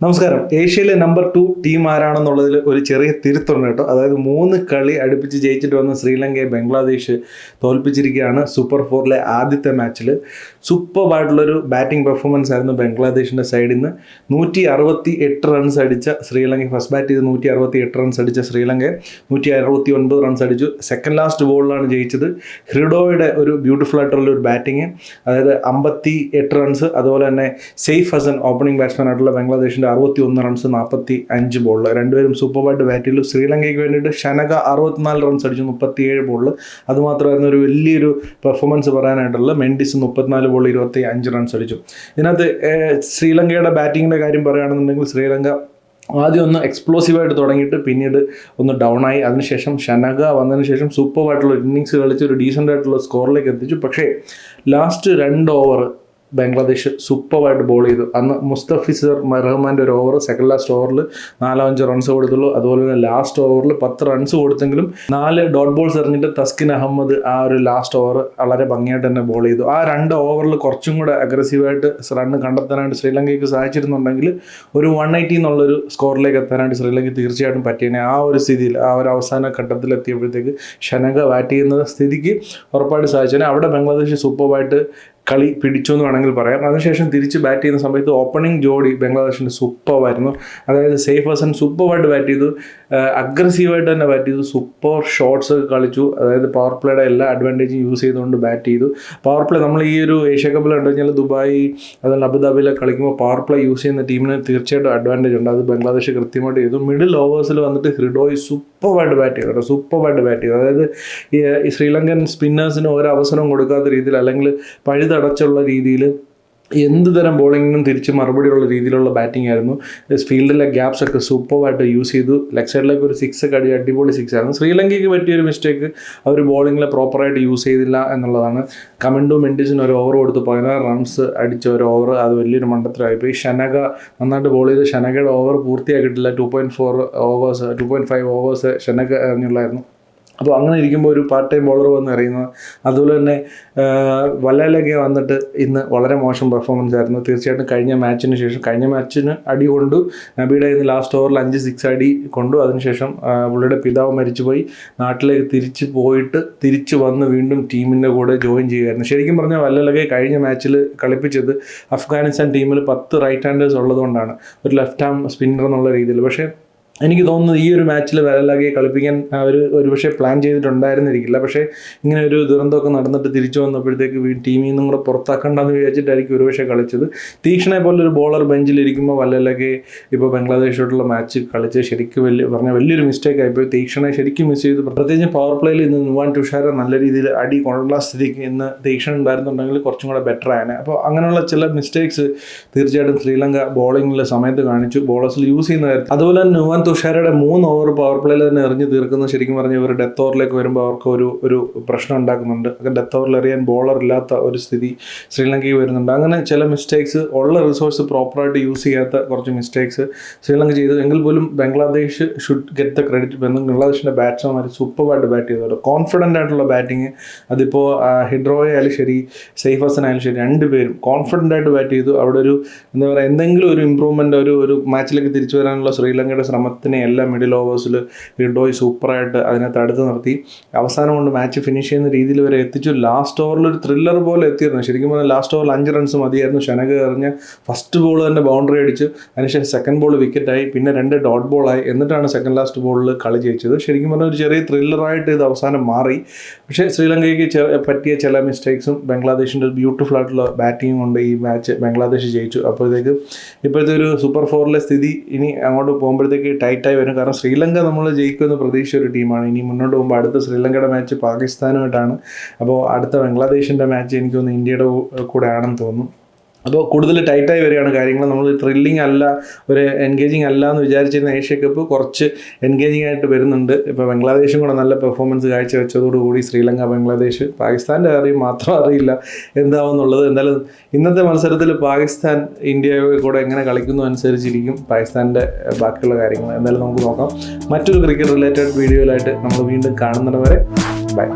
നമസ്കാരം. ഏഷ്യയിലെ number two team ആരാണെന്നുള്ളതിൽ ഒരു ചെറിയ തിരുത്തുണ്ട് കേട്ടോ. അതായത് മൂന്ന് കളി അടുപ്പിച്ച് ജയിച്ചിട്ട് വന്ന ശ്രീലങ്കയെ ബംഗ്ലാദേശ് തോൽപ്പിച്ചിരിക്കുകയാണ് സൂപ്പർ ഫോറിലെ ആദ്യത്തെ മാച്ചിൽ സൂപ്പറായിട്ടുള്ളൊരു ബാറ്റിംഗ് പെർഫോമൻസ് ആയിരുന്നു ബംഗ്ലാദേശിന്റെ സൈഡിൽ നിന്ന് നൂറ്റി അറുപത്തി എട്ട് റൺസ് അടിച്ച ശ്രീലങ്ക ഫസ്റ്റ് ബാറ്റ് ചെയ്ത് നൂറ്റി അറുപത്തി എട്ട് റൺസ് അടിച്ച ശ്രീലങ്ക നൂറ്റി അറുപത്തി ഒൻപത് റൺസ് അടിച്ചു സെക്കൻഡ് ലാസ്റ്റ് ബോളിലാണ് ജയിച്ചത്. ഹ്രിഡോയുടെ ഒരു ബ്യൂട്ടിഫുൾ ആയിട്ടുള്ള ഒരു ബാറ്റിംഗ് അതായത് അമ്പത്തി എട്ട് റൺസ് അതുപോലെ തന്നെ സെയ്ഫ് ഹസൻ ഓപ്പണിംഗ് ബാറ്റ്സ്മാൻ ആയിട്ടുള്ള ബംഗ്ലാദേശിന്റെ അറുപത്തി ഒന്ന് റൺസ് നാൽപ്പത്തി അഞ്ച് ബോളിൽ രണ്ടുപേരും സൂപ്പർബായിട്ട് ബാറ്റ് ചെയ്തു ശ്രീലങ്കയ്ക്ക് വേണ്ടിയിട്ട് ഷനക അറുപത്തിനാല് റൺസ് അടിച്ചു മുപ്പത്തിയേഴ് ബോളിൽ അതുമാത്രമായിരുന്നു ഒരു വലിയൊരു പെർഫോമൻസ് പറയാനായിട്ടുള്ള മെൻഡിസ് മുപ്പത്തിനാല് ബോളിൽ ഇരുപത്തി അഞ്ച് റൺസ് അടിച്ചു. ഇതിനകത്ത് ശ്രീലങ്കയുടെ ബാറ്റിങ്ങിന്റെ കാര്യം പറയുകയാണെന്നുണ്ടെങ്കിൽ ശ്രീലങ്ക ആദ്യം ഒന്ന് എക്സ്പ്ലോസീവായിട്ട് തുടങ്ങിയിട്ട് പിന്നീട് ഒന്ന് ഡൗൺ ആയി. അതിനുശേഷം ഷനക വന്നതിന് ശേഷം സൂപ്പറായിട്ടുള്ള ഇന്നിങ്സ് കളിച്ച് ഒരു ഡീസന്റ് ആയിട്ടുള്ള സ്കോറിലേക്ക് എത്തിച്ചു. പക്ഷേ ലാസ്റ്റ് രണ്ട് ഓവർ ബംഗ്ലാദേശ് സൂപ്പറായിട്ട് ബോൾ ചെയ്തു. അന്ന് മുസ്തഫിസർ റഹ്മാന്റെ ഒരു ഓവർ സെക്കൻഡ് ലാസ്റ്റ് ഓവറിൽ നാലോ അഞ്ചോ റൺസ് കൊടുത്തുള്ളൂ. അതുപോലെ തന്നെ ലാസ്റ്റ് ഓവറിൽ പത്ത് റൺസ് കൊടുത്തെങ്കിലും നാല് ഡോട്ട് ബോൾസ് എറിഞ്ഞിട്ട് തസ്കിൻ അഹമ്മദ് ആ ഒരു ലാസ്റ്റ് ഓവർ വളരെ ഭംഗിയായിട്ട് തന്നെ ബോൾ ചെയ്തു. ആ രണ്ട് ഓവറിൽ കുറച്ചും കൂടെ അഗ്രസീവായിട്ട് റണ്ണ് കണ്ടെത്താനായിട്ട് ശ്രീലങ്കയ്ക്ക് സാധിച്ചിരുന്നുണ്ടെങ്കിൽ ഒരു വൺ എയ്റ്റി എന്നുള്ളൊരു സ്കോറിലേക്ക് എത്താനായിട്ട് ശ്രീലങ്ക തീർച്ചയായിട്ടും പറ്റിയേനെ. ആ ഒരു സ്ഥിതിയിൽ ആ ഒരു അവസാന ഘട്ടത്തിൽ എത്തിയപ്പോഴത്തേക്ക് ഷനക ബാറ്റ് ചെയ്യുന്ന സ്ഥിതിക്ക് ഉറപ്പായിട്ട് സാധിച്ചേനെ. അവിടെ ബംഗ്ലാദേശ് സൂപ്പറായിട്ട് കളി പിടിച്ചു എന്ന് വേണമെങ്കിൽ പറയാം. അതിനുശേഷം തിരിച്ച് ബാറ്റ് ചെയ്യുന്ന സമയത്ത് ഓപ്പണിംഗ് ജോഡി ബംഗ്ലാദേശിന്റെ സൂപ്പറായിരുന്നു അതായത് സേഫ് ഹസൻ സൂപ്പറായിട്ട് ബാറ്റ് ചെയ്തു. അഗ്രസീവായിട്ട് തന്നെ ബാറ്റ് ചെയ്തു. സൂപ്പർ ഷോട്ട്സ് ഒക്കെ കളിച്ചു. അതായത് പവർ പ്ലേയുടെ എല്ലാ അഡ്വാന്റേജും യൂസ് ചെയ്തുകൊണ്ട് ബാറ്റ് ചെയ്തു. പവർ പ്ലേ നമ്മൾ ഈ ഒരു ഏഷ്യ കപ്പിൽ കണ്ടു കഴിഞ്ഞാൽ ദുബായ് അതുപോലെ അബുദാബിയിലൊക്കെ കളിക്കുമ്പോൾ പവർ പ്ലേ യൂസ് ചെയ്യുന്ന ടീമിന് തീർച്ചയായിട്ടും അഡ്വാന്റേജ് ഉണ്ട്. അത് ബംഗ്ലാദേശ് കൃത്യമായിട്ട് ചെയ്തു. മിഡിൽ ഓവേഴ്സിൽ വന്നിട്ട് ഹ്രിഡോയ് സൂപ്പറായിട്ട് ബാറ്റ് ചെയ്തു കേട്ടോ. സൂപ്പറായിട്ട് ബാറ്റ് ചെയ്തു. അതായത് ഈ ശ്രീലങ്കൻ സ്പിന്നേഴ്സിന് ഒരു അവസരം കൊടുക്കാത്ത രീതിയിൽ അല്ലെങ്കിൽ പഴുതടച്ചുള്ള രീതിയിൽ എന്ത് തരം ബോളിങ്ങിനും തിരിച്ച് മറുപടിയുള്ള രീതിയിലുള്ള ബാറ്റിംഗ് ആയിരുന്നു. ഫീൽഡിലെ ഗ്യാപ്സ് ഒക്കെ സൂപ്പറായിട്ട് യൂസ് ചെയ്തു. ലെഗ് സൈഡിലേക്ക് ഒരു സിക്സ് കടി അടി അടിപൊളി സിക്സ് ആയിരുന്നു. ശ്രീലങ്കയ്ക്ക് പറ്റിയൊരു മിസ്റ്റേക്ക് അവർ ബോളിങ്ങിൽ പ്രോപ്പറായിട്ട് യൂസ് ചെയ്തില്ല എന്നുള്ളതാണ്. കമൻഡു മെൻഡിസിന് ഒരു ഓവർ കൊടുത്ത് പതിനാറ് റൺസ് അടിച്ച ഒരു ഓവർ അത് വലിയൊരു മണ്ടത്തിലായിപ്പോയി ഷനക നന്നായിട്ട് ബോൾ ചെയ്ത്. ഷനകയുടെ over പൂർത്തിയാക്കിയിട്ടില്ല. Two point four overs two point five overs Shanaka എറിഞ്ഞുള്ളായിരുന്നു അപ്പോൾ അങ്ങനെ ഇരിക്കുമ്പോൾ ഒരു പാർട്ട് ടൈം ബോളർ വന്ന് അറിയുന്നത് അതുപോലെ തന്നെ വല്ലയിലൊക്കെ വന്നിട്ട് ഇന്ന് വളരെ മോശം പെർഫോമൻസ് ആയിരുന്നു. തീർച്ചയായിട്ടും കഴിഞ്ഞ മാച്ചിന് ശേഷം കഴിഞ്ഞ മാച്ചിന് അടി കൊണ്ടു. നബിയുടെ ഇന്ന് ലാസ്റ്റ് ഓവറിൽ അഞ്ച് സിക്സ് അടി കൊണ്ടു. അതിനുശേഷം പുള്ളിയുടെ പിതാവ് മരിച്ചുപോയി നാട്ടിലേക്ക് തിരിച്ച് പോയിട്ട് തിരിച്ച് വന്ന് വീണ്ടും ടീമിന്റെ കൂടെ ജോയിൻ ചെയ്യുമായിരുന്നു ശരിക്കും പറഞ്ഞാൽ വല്ലാലൊക്കെ കഴിഞ്ഞ മാച്ചിൽ കളിപ്പിച്ചത് അഫ്ഗാനിസ്ഥാൻ ടീമിൽ പത്ത് റൈറ്റ് ഹാൻഡേഴ്സ് ഉള്ളതുകൊണ്ടാണ്. ഒരു ലെഫ്റ്റ് ഹാം സ്പിന്നർ എന്നുള്ള രീതിയിൽ. പക്ഷേ എനിക്ക് തോന്നുന്നത് ഈ ഒരു മാച്ചിൽ വരലാകെ കളിപ്പിക്കാൻ അവർ ഒരുപക്ഷെ പ്ലാൻ ചെയ്തിട്ടുണ്ടായിരുന്നിരിക്കില്ല. പക്ഷേ ഇങ്ങനെ ഒരു ദുരന്തമൊക്കെ നടന്നിട്ട് തിരിച്ചു വന്നപ്പോഴത്തേക്ക് ടീമിൽ നിന്നും കൂടെ പുറത്താക്കണ്ടെന്ന് വിചാരിച്ചിട്ടായിരിക്കും ഒരുപക്ഷെ കളിച്ചത്. തീക്ഷണെ പോലെ ഒരു ബോളർ ബെഞ്ചിലിരിക്കുമ്പോൾ വല്ലലകെ ഇപ്പോൾ ബംഗ്ലാദേശോട്ടുള്ള മാച്ച് കളിച്ച് ശരിക്കും വലിയ പറഞ്ഞ വലിയൊരു മിസ്റ്റേക്ക് ആയിപ്പോയി തീക്ഷണെ ശരിക്കും മിസ് ചെയ്തു. പ്രത്യേകിച്ച് പവർ പ്ലേയിൽ ഇന്ന് നുവാൻ തുഷാര നല്ല രീതിയിൽ അടി കൊണ്ടുള്ള സ്ഥിതിക്ക് ഇന്ന് തീക്ഷണ ഉണ്ടായിരുന്നുണ്ടെങ്കിൽ കുറച്ചും കൂടെ ബെറ്റർ ആയനെ. അപ്പോൾ അങ്ങനെയുള്ള ചില മിസ്റ്റേക്സ് തീർച്ചയായിട്ടും ശ്രീലങ്ക ബോളിങ്ങിലെ സമയത്ത് കാണിച്ചു. ബോളേഴ്സിൽ യൂസ് ചെയ്യുന്ന കാര്യത്തിൽ അതുപോലെ തന്നെ നുവാൻ തുഷാരയുടെ മൂന്ന് ഓവർ പവർ പ്ലേയിൽ തന്നെ എറിഞ്ഞു തീർക്കുന്നത് ശരിക്കും പറഞ്ഞാൽ ഇവർ ഡെത്ത് ഓവറിലേക്ക് വരുമ്പോൾ അവർക്ക് ഒരു ഒരു പ്രശ്നം ഉണ്ടാക്കുന്നുണ്ട്. ഡെത്ത് ഓവറിൽ എറിയാൻ ബോളർ ഇല്ലാത്ത ഒരു സ്ഥിതി ശ്രീലങ്കയിൽ വരുന്നുണ്ട്. അങ്ങനെ ചില മിസ്റ്റേക്സ് ഉള്ള റിസോഴ്സ് പ്രോപ്പറായിട്ട് യൂസ് ചെയ്യാത്ത കുറച്ച് മിസ്റ്റേക്സ് ശ്രീലങ്ക ചെയ്തു. എങ്കിൽ പോലും Bangladesh should get the credit ബംഗ്ലാദേശിന്റെ ബാറ്റ്സ്മാർ സൂപ്പറായിട്ട് ബാറ്റ് ചെയ്തത് കോൺഫിഡന്റ് ആയിട്ടുള്ള ബാറ്റിങ് അതിപ്പോൾ ഹിഡ്രോയെ ആയാലും ശരി ഹസൻ ആയാലും ശരി രണ്ടുപേരും കോൺഫിഡന്റ് ആയിട്ട് ബാറ്റ് ചെയ്തു. അവിടെ ഒരു എന്താ പറയുക എന്തെങ്കിലും ഒരു ഇമ്പ്രൂവ്മെന്റ് ഒരു ഒരു മാച്ചിലേക്ക് തിരിച്ചു വരാനുള്ള ശ്രീലങ്കയുടെ ശ്രമത്തിനെ എല്ലാ മിഡിൽ ഓവേഴ്സിൽ ഗ്രിഡോയ് സൂപ്പറായിട്ട് അതിനെ തടുത്ത് നിർത്തി. അവസാനം കൊണ്ട് മാച്ച് ഫിനിഷ് ചെയ്യുന്ന രീതിയിൽ വരെ എത്തിച്ചു. ലാസ്റ്റ് ഓവറിൽ ഒരു ത്രില്ലർ പോലെ എത്തിയിരുന്നു. ശരിക്കും പറഞ്ഞാൽ ലാസ്റ്റ് ഓവറിൽ അഞ്ച് റൺസ് മതിയായിരുന്നു. ഷനക എറിഞ്ഞ് ഫസ്റ്റ് ബോൾ തന്നെ ബൗണ്ടറി അടിച്ചു. അതിനുശേഷം സെക്കൻഡ് ബോൾ വിക്കറ്റായി പിന്നെ രണ്ട് ഡോട്ട് ബോളായി എന്നിട്ടാണ് സെക്കൻഡ് ലാസ്റ്റ് ബോളിൽ കളി ജയിച്ചത്. ശരിക്കും പറഞ്ഞാൽ ഒരു ചെറിയ ത്രില്ലറായിട്ട് ഇത് അവസാനം മാറി. പക്ഷേ ശ്രീലങ്കയ്ക്ക് പറ്റിയ ചില മിസ്റ്റേക്സും ബംഗ്ലാദേശിന്റെ ബ്യൂട്ടിഫുൾ ആയിട്ടുള്ള ബാറ്റിംഗ് കൊണ്ട് ഈ മാച്ച് ബംഗ്ലാദേശ് ജയിച്ചു. അപ്പോഴത്തേക്ക് ഇപ്പോഴത്തെ ഒരു സൂപ്പർ ഫോറിലെ സ്ഥിതി ഇനി അങ്ങോട്ട് പോകുമ്പോഴത്തേക്ക് ടൈറ്റായി വരും. കാരണം ശ്രീലങ്ക നമ്മൾ ജയിക്കുമെന്ന് പ്രതീക്ഷ ഒരു ടീമാണ്. ഇനി മുന്നോട്ട് പോകുമ്പോൾ അടുത്ത ശ്രീലങ്കയുടെ മാച്ച് പാകിസ്ഥാനുമായിട്ടാണ്. അപ്പോൾ അടുത്ത ബംഗ്ലാദേശിന്റെ മാച്ച് എനിക്ക് തോന്നുന്നു ഇന്ത്യയുടെ കൂടെ ആണെന്ന് തോന്നുന്നു. അപ്പോൾ കൂടുതൽ ടൈറ്റായി വരികയാണ് കാര്യങ്ങൾ? നമ്മൾ ത്രില്ലിംഗ് അല്ല ഒരു എൻഗേജിങ് അല്ല എന്ന് വിചാരിച്ചിരുന്ന ഏഷ്യ കപ്പ് കുറച്ച് എൻഗേജിങ് ആയിട്ട് വരുന്നുണ്ട്. ഇപ്പോൾ ബംഗ്ലാദേശും കൂടെ നല്ല പെർഫോമൻസ് കാഴ്ചവെച്ചതോടുകൂടി ശ്രീലങ്ക ബംഗ്ലാദേശ് പാകിസ്ഥാന്റെ അറിയും മാത്രം അറിയില്ല എന്താവുന്നുള്ളത്. എന്തായാലും ഇന്നത്തെ മത്സരത്തിൽ പാകിസ്ഥാൻ ഇന്ത്യയുടെ കൂടെ എങ്ങനെ കളിക്കുന്നു അനുസരിച്ചിരിക്കും പാകിസ്ഥാന്റെ ബാക്കിയുള്ള കാര്യങ്ങൾ. എന്തായാലും നമുക്ക് നോക്കാം. മറ്റൊരു ക്രിക്കറ്റ് റിലേറ്റഡ് വീഡിയോയിലായിട്ട് നമ്മൾ വീണ്ടും കാണുന്നത് വരെ ബൈ